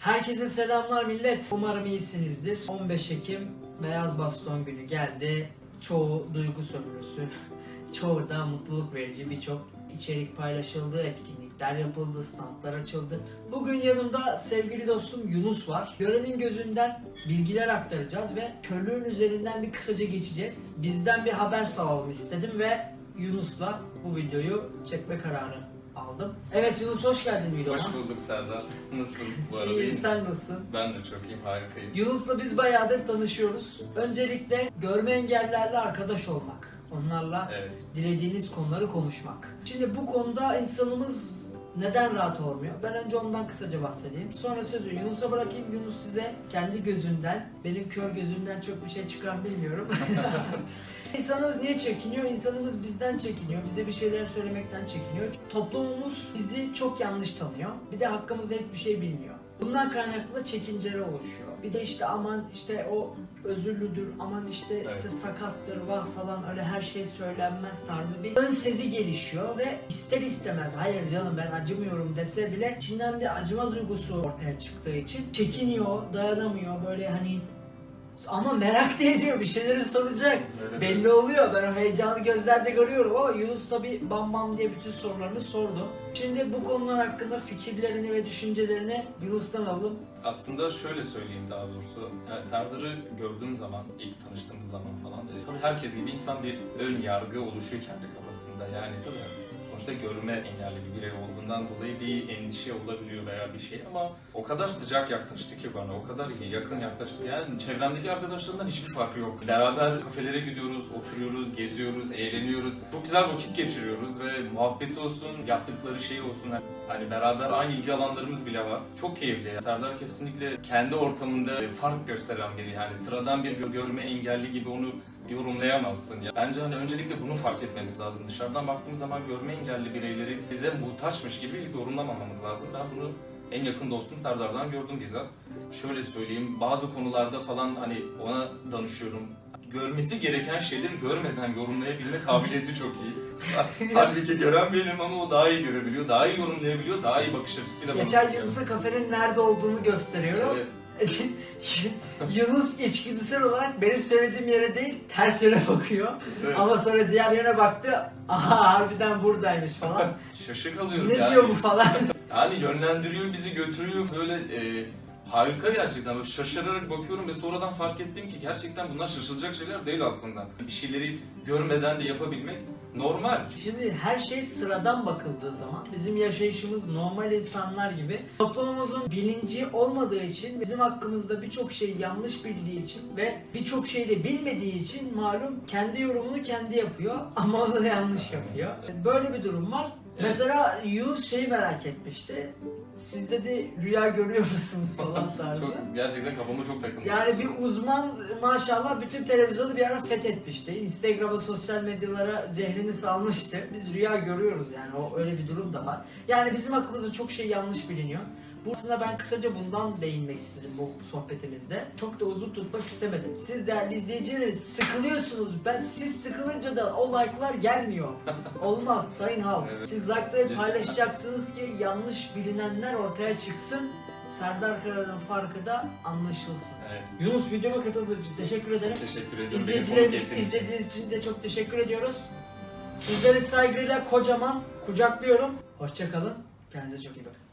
Herkese selamlar millet. Umarım iyisinizdir. 15 Ekim Beyaz Baston günü geldi. Çoğu duygu sömürüsü, çoğu da mutluluk verici birçok içerik paylaşıldı, etkinlikler yapıldı, standlar açıldı. Bugün yanımda sevgili dostum Yunus var. Görenin gözünden bilgiler aktaracağız ve körlüğün üzerinden bir kısaca geçeceğiz. Bizden bir haber sağlayalım istedim ve Yunus'la bu videoyu çekme kararı aldım. Evet Yunus hoş geldin videoma. Hoş bulduk Serdar. Nasılsın bu arada? İyiyim sen nasılsın? Ben de çok iyiyim, harikayım. Yunus'la biz bayağıdır tanışıyoruz. Öncelikle görme engellerle arkadaş olmak. Onlarla Evet. dilediğiniz konuları konuşmak. Şimdi bu konuda insanımız neden rahat olmuyor? Ben önce ondan kısaca bahsedeyim. Sonra sözü Yunus'a bırakayım. Yunus size kendi gözünden, benim kör gözümden çok bir şey çıkar bilmiyorum. İnsanımız niye çekiniyor? İnsanımız bizden çekiniyor. Bize bir şeyler söylemekten çekiniyor. Toplumumuz bizi çok yanlış tanıyor. Bir de hakkımızda hiçbir şey bilmiyor. Bundan kaynaklı çekinceler oluşuyor. Bir de işte aman işte o özürlüdür, aman işte Evet. işte sakattır, vah falan öyle her şey söylenmez tarzı bir ön sezi gelişiyor ve ister istemez hayır canım ben acımıyorum dese bile içinden bir acıma duygusu ortaya çıktığı için çekiniyor, dayanamıyor böyle hani ama merak da ediyor bir şeyleri soracak. Öyle Belli oluyor. Ben o heyecanı gözlerde görüyorum ama Yunus tabi bam bam diye bütün sorularını sordu. Şimdi bu konular hakkında fikirlerini ve düşüncelerini Yunus'tan alalım. Aslında şöyle söyleyeyim daha doğrusu. Yani Serdar'ı gördüğüm zaman, ilk tanıştığımız zaman falan tabii herkes gibi insan bir ön yargı oluşuyor kendi kafasında. Yani tabii sonuçta görme engelli bir birey olduğundan dolayı bir endişe olabiliyor veya bir şey ama o kadar sıcak yaklaştı ki bana, o kadar iyi, yakın yaklaştı. Yani çevremdeki arkadaşlarımdan hiçbir farkı yok. Beraber kafelere gidiyoruz, oturuyoruz, geziyoruz, eğleniyoruz. Çok güzel vakit geçiriyoruz ve muhabbet olsun, yaptıkları şey olsun. Hani beraber aynı ilgi alanlarımız bile var. Çok keyifli. Serdar kesinlikle kendi ortamında fark gösteren biri. Yani sıradan bir gö- görme engelli gibi onu yorumlayamazsın. Ya. Bence hani öncelikle bunu fark etmemiz lazım. Dışarıdan baktığımız zaman görme engelli bireyleri bize muhtaçmış gibi yorumlamamamız lazım. Ben bunu en yakın dostum Serdar'dan gördüm bizzat. Şöyle söyleyeyim, bazı konularda falan hani ona danışıyorum. Görmesi gereken şeyleri görmeden yorumlayabilme kabiliyeti çok iyi. Halbuki gören benim ama o daha iyi görebiliyor, daha iyi yorumlayabiliyor, daha iyi bakış açısıyla Geçen bakıyor. Yunus'a kafenin nerede olduğunu gösteriyorum. Evet, Yunus içgüdüsel olarak benim söylediğim yere değil ters yöne bakıyor. evet. Ama sonra diğer yöne baktı. Aha harbiden buradaymış falan. Şaşık kalıyorum ne yani. diyor bu falan. Yani yönlendiriyor bizi götürüyor böyle e, harika gerçekten böyle şaşırarak bakıyorum ve sonradan fark ettim ki gerçekten bunlar şaşılacak şeyler değil aslında. Bir şeyleri görmeden de yapabilmek normal. Şimdi her şey sıradan bakıldığı zaman bizim yaşayışımız normal insanlar gibi toplumumuzun bilinci olmadığı için bizim hakkımızda birçok şey yanlış bildiği için ve birçok şey de bilmediği için malum kendi yorumunu kendi yapıyor ama onu da yanlış yapıyor. Böyle bir durum var. Mesela Yunus şeyi merak etmişti. Siz dedi rüya görüyor musunuz falan tarzı. Çok gerçekten kafama çok takıldı. Yani bir uzman maşallah bütün televizyonu bir ara fethetmişti. Instagram'a, sosyal medyalara zehrini salmıştı. Biz rüya görüyoruz yani o öyle bir durum da var. Yani bizim hakkımızda çok şey yanlış biliniyor. Bu aslında ben kısaca bundan değinmek istedim bu sohbetimizde. Çok da uzun tutmak istemedim. Siz değerli izleyicilerimiz sıkılıyorsunuz. Ben siz sıkılınca da o like'lar gelmiyor. Olmaz sayın halk. Evet. Siz Lütfen. paylaşacaksınız ki yanlış bilinenler ortaya çıksın. Serdar Kara'nın farkı da anlaşılsın. Evet, Yunus videoma katıldığınız için teşekkür ederim. teşekkür ediyorum. İzleyicilerimiz izlediğiniz için de çok teşekkür ediyoruz. Sizleri saygıyla kocaman kucaklıyorum. Hoşçakalın. Kendinize çok iyi bakın.